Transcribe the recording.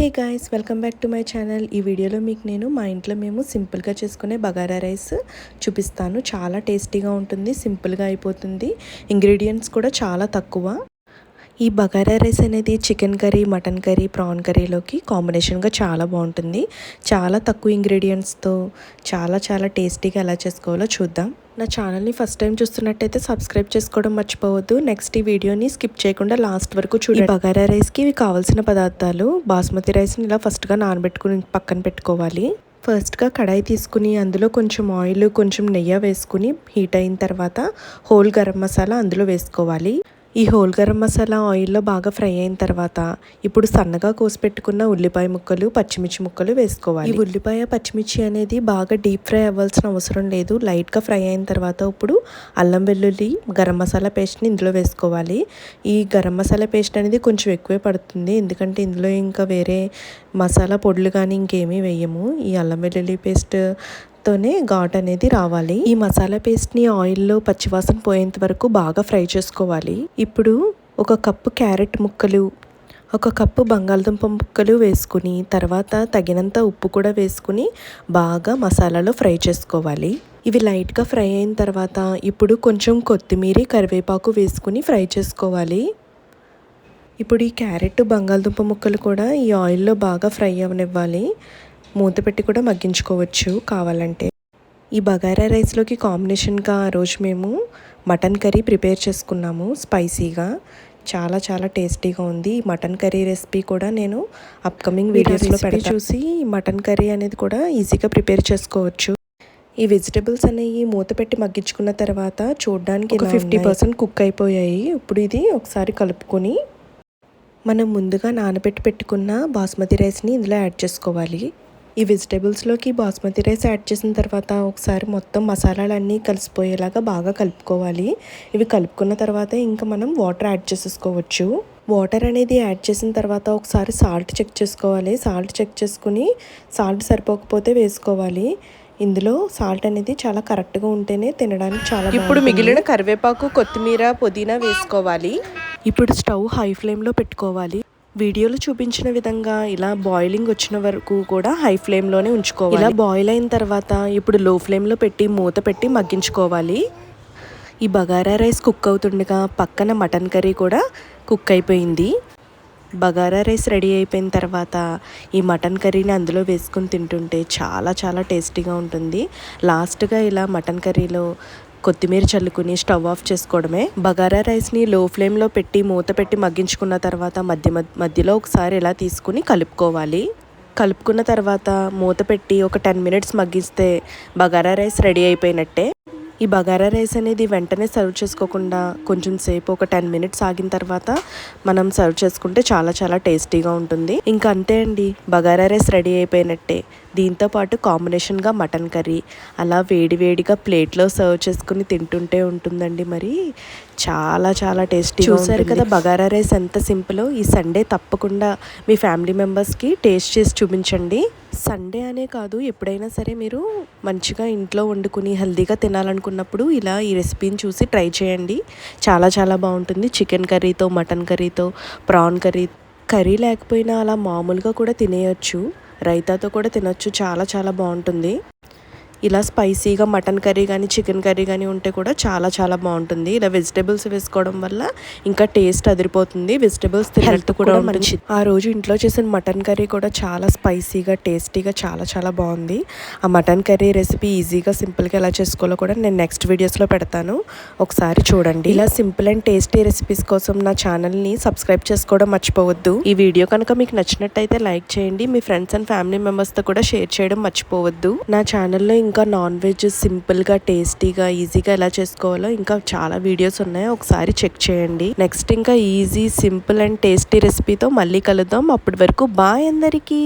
Hey guys welcome back to my channel ఈ వీడియోలో మీకు నేను మా ఇంట్లో మేము సింపుల్గా చేసుకునే బగారా రైస్ చూపిస్తాను. చాలా టేస్టీగా ఉంటుంది సింపుల్గా అయిపోతుంది. ఇంగ్రీడియంట్స్ కూడా చాలా తక్కువ. ఈ బగారా రైస్ అనేది chicken curry mutton curry prawn కర్రీలోకి కాంబినేషన్గా చాలా బాగుంటుంది. చాలా తక్కువ ఇంగ్రీడియంట్స్తో చాలా చాలా టేస్టీగా ఎలా చేసుకోవాలో చూద్దాం. నా ఛానల్ని ఫస్ట్ టైం చూస్తున్నట్టయితే సబ్స్క్రైబ్ చేసుకోవడం మర్చిపోవద్దు. నెక్స్ట్ ఈ వీడియోని స్కిప్ చేయకుండా లాస్ట్ వరకు చూడండి. బగారా రైస్కి ఇవి కావాల్సిన పదార్థాలు బాస్మతి రైస్ని ఇలా ఫస్ట్గా నానబెట్టుకుని పక్కన పెట్టుకోవాలి. ఫస్ట్గా కడాయి తీసుకుని అందులో కొంచెం ఆయిల్ కొంచెం నెయ్యి వేసుకుని హీట్ అయిన తర్వాత హోల్ గరం మసాలా అందులో వేసుకోవాలి. ఈ హోల్ గరం మసాలా ఆయిల్లో బాగా ఫ్రై అయిన తర్వాత ఇప్పుడు సన్నగా కోసి పెట్టుకున్న ఉల్లిపాయ ముక్కలు పచ్చిమిర్చి ముక్కలు వేసుకోవాలి. ఈ ఉల్లిపాయ పచ్చిమిర్చి అనేది బాగా డీప్ ఫ్రై అవ్వాల్సిన అవసరం లేదు. లైట్గా ఫ్రై అయిన తర్వాత ఇప్పుడు అల్లం వెల్లుల్లి గరం మసాలా పేస్ట్ని ఇందులో వేసుకోవాలి. ఈ గరం మసాలా పేస్ట్ అనేది కొంచెం ఎక్కువే పడుతుంది. ఎందుకంటే ఇందులో ఇంకా వేరే మసాలా పొడులు కానీ ఇంకేమీ వేయము. ఈ అల్లం వెల్లుల్లి పేస్ట్ తోనే ఘాట్ అనేది రావాలి. ఈ మసాలా పేస్ట్ని ఆయిల్లో పచ్చివాసన పోయేంత వరకు బాగా ఫ్రై చేసుకోవాలి. ఇప్పుడు ఒక కప్పు క్యారెట్ ముక్కలు ఒక కప్పు బంగాళదుంప ముక్కలు వేసుకుని తర్వాత తగినంత ఉప్పు కూడా వేసుకుని బాగా మసాలాలో ఫ్రై చేసుకోవాలి. ఇవి లైట్గా ఫ్రై అయిన తర్వాత ఇప్పుడు కొంచెం కొత్తిమీర కరివేపాకు వేసుకుని ఫ్రై చేసుకోవాలి. ఇప్పుడు ఈ క్యారెట్ బంగాళదుంప ముక్కలు కూడా ఈ ఆయిల్లో బాగా ఫ్రై అవనివ్వాలి. మూత పెట్టి కూడా మగ్గించుకోవచ్చు కావాలంటే. ఈ బగారా రైస్లోకి కాంబినేషన్గా ఆ రోజు మేము మటన్ కర్రీ ప్రిపేర్ చేసుకున్నాము స్పైసీగా. చాలా చాలా టేస్టీగా ఉంది. ఈ మటన్ కర్రీ రెసిపీ కూడా నేను అప్కమింగ్ వీడియోస్లో పెట్టి చూసి మటన్ కర్రీ అనేది కూడా ఈజీగా ప్రిపేర్ చేసుకోవచ్చు. ఈ వెజిటబుల్స్ అనేవి మూత పెట్టి మగ్గించుకున్న తర్వాత చూడడానికి ఫిఫ్టీ పర్సెంట్ కుక్ అయిపోయాయి. ఇప్పుడు ఇది ఒకసారి కలుపుకొని మనం ముందుగా నానబెట్టి పెట్టుకున్న బాస్మతి రైస్ని ఇందులో యాడ్ చేసుకోవాలి. ఈ వెజిటేబుల్స్లోకి బాస్మతి రైస్ యాడ్ చేసిన తర్వాత ఒకసారి మొత్తం మసాలాలన్నీ కలిసిపోయేలాగా బాగా కలుపుకోవాలి. ఇవి కలుపుకున్న తర్వాత ఇంకా మనం వాటర్ యాడ్ చేసేసుకోవచ్చు. వాటర్ అనేది యాడ్ చేసిన తర్వాత ఒకసారి సాల్ట్ చెక్ చేసుకోవాలి. సాల్ట్ చెక్ చేసుకుని సాల్ట్ సరిపోకపోతే వేసుకోవాలి. ఇందులో సాల్ట్ అనేది చాలా కరెక్ట్గా ఉంటేనే తినడానికి చాలా ఇప్పుడు మిగిలిన కరివేపాకు కొత్తిమీర పుదీనా వేసుకోవాలి. ఇప్పుడు స్టవ్ హై ఫ్లేమ్లో పెట్టుకోవాలి. వీడియోలో చూపించిన విధంగా ఇలా బాయిలింగ్ వచ్చిన వరకు కూడా హై ఫ్లేమ్లోనే ఉంచుకోవాలి. ఇలా బాయిల్ అయిన తర్వాత ఇప్పుడు లో ఫ్లేమ్లో పెట్టి మూత పెట్టి మగ్గించుకోవాలి. ఈ బగారా రైస్ కుక్ అవుతుండగా పక్కన మటన్ కర్రీ కూడా కుక్ అయిపోయింది. బగారా రైస్ రెడీ అయిపోయిన తర్వాత ఈ మటన్ కర్రీని అందులో వేసుకొని తింటుంటే చాలా చాలా టేస్టీగా ఉంటుంది. లాస్ట్గా ఇలా మటన్ కర్రీలో కొత్తిమీర చల్లుకుని స్టవ్ ఆఫ్ చేసుకోవడమే. బగారా రైస్ని లో ఫ్లేమ్లో పెట్టి మూత పెట్టి మగ్గించుకున్న తర్వాత మధ్య మధ్యలో ఒకసారి ఇలా తీసుకుని కలుపుకోవాలి. కలుపుకున్న తర్వాత మూత పెట్టి ఒక టెన్ మినిట్స్ మగ్గిస్తే బగారా రైస్ రెడీ అయిపోయినట్టే. ఈ బగారా రైస్ అనేది వెంటనే సర్వ్ చేసుకోకుండా కొంచెం సేపు ఒక టెన్ మినిట్స్ ఆగిన తర్వాత మనం సర్వ్ చేసుకుంటే చాలా చాలా టేస్టీగా ఉంటుంది. ఇంకా అంతే అండి బగారా రైస్ రెడీ అయిపోయినట్టే. దీంతో పాటు కాంబినేషన్గా మటన్ కర్రీ అలా వేడివేడిగా ప్లేట్లో సర్వ్ చేసుకుని తింటుంటే ఉంటుందండి మరి. చాలా చాలా టేస్టీ చూసారు కదా బగారా రైస్ ఎంత సింపుల్. ఈ సండే తప్పకుండా మీ ఫ్యామిలీ మెంబర్స్కి టేస్ట్ చేసి చూపించండి. సండే అనే కాదు ఎప్పుడైనా సరే మీరు మంచిగా ఇంట్లో వండుకుని హెల్దీగా తినాలనుకున్నప్పుడు ఇలా ఈ రెసిపీని చూసి ట్రై చేయండి. చాలా చాలా బాగుంటుంది. చికెన్ కర్రీతో మటన్ కర్రీతో ప్రాన్ కర్రీ కర్రీ లేకపోయినా అలా మామూలుగా కూడా తినేయచ్చు. రైతాతో కూడా తినొచ్చు. చాలా చాలా బాగుంటుంది. ఇలా స్పైసీగా మటన్ కర్రీ కానీ చికెన్ కర్రీ కానీ ఉంటే కూడా చాలా చాలా బాగుంటుంది. ఇలా వెజిటేబుల్స్ వేసుకోవడం వల్ల ఇంకా టేస్ట్ అదిరిపోతుంది. వెజిటేబుల్స్ హెల్త్ కూడా మంచిది ఆ రోజు ఇంట్లో చేసిన మటన్ కర్రీ కూడా చాలా స్పైసీగా టేస్టీగా చాలా చాలా బాగుంది. ఆ మటన్ కర్రీ రెసిపీ ఈజీగా సింపుల్గా ఎలా చేసుకోవాలో కూడా నేను నెక్స్ట్ వీడియోస్లో పెడతాను. ఒకసారి చూడండి. ఇలా సింపుల్ అండ్ టేస్టీ రెసిపీస్ కోసం నా ఛానల్ని సబ్స్క్రైబ్ చేసుకోవడం మర్చిపోవద్దు. ఈ వీడియో కనుక మీకు నచ్చినట్టయితే లైక్ చేయండి. మీ ఫ్రెండ్స్ అండ్ ఫ్యామిలీ మెంబర్స్తో కూడా షేర్ చేయడం మర్చిపోవద్దు. నా ఛానల్లో ఇంకా నాన్ వెజ్ సింపుల్గా టేస్టీగా ఈజీగా ఎలా చేసుకోవాలో ఇంకా చాలా వీడియోస్ ఉన్నాయి. ఒకసారి చెక్ చేయండి. నెక్స్ట్ ఇంకా ఈజీ సింపుల్ అండ్ టేస్టీ రెసిపీతో మళ్ళీ కలుద్దాం. అప్పటి వరకు బాయ్ అందరికీ.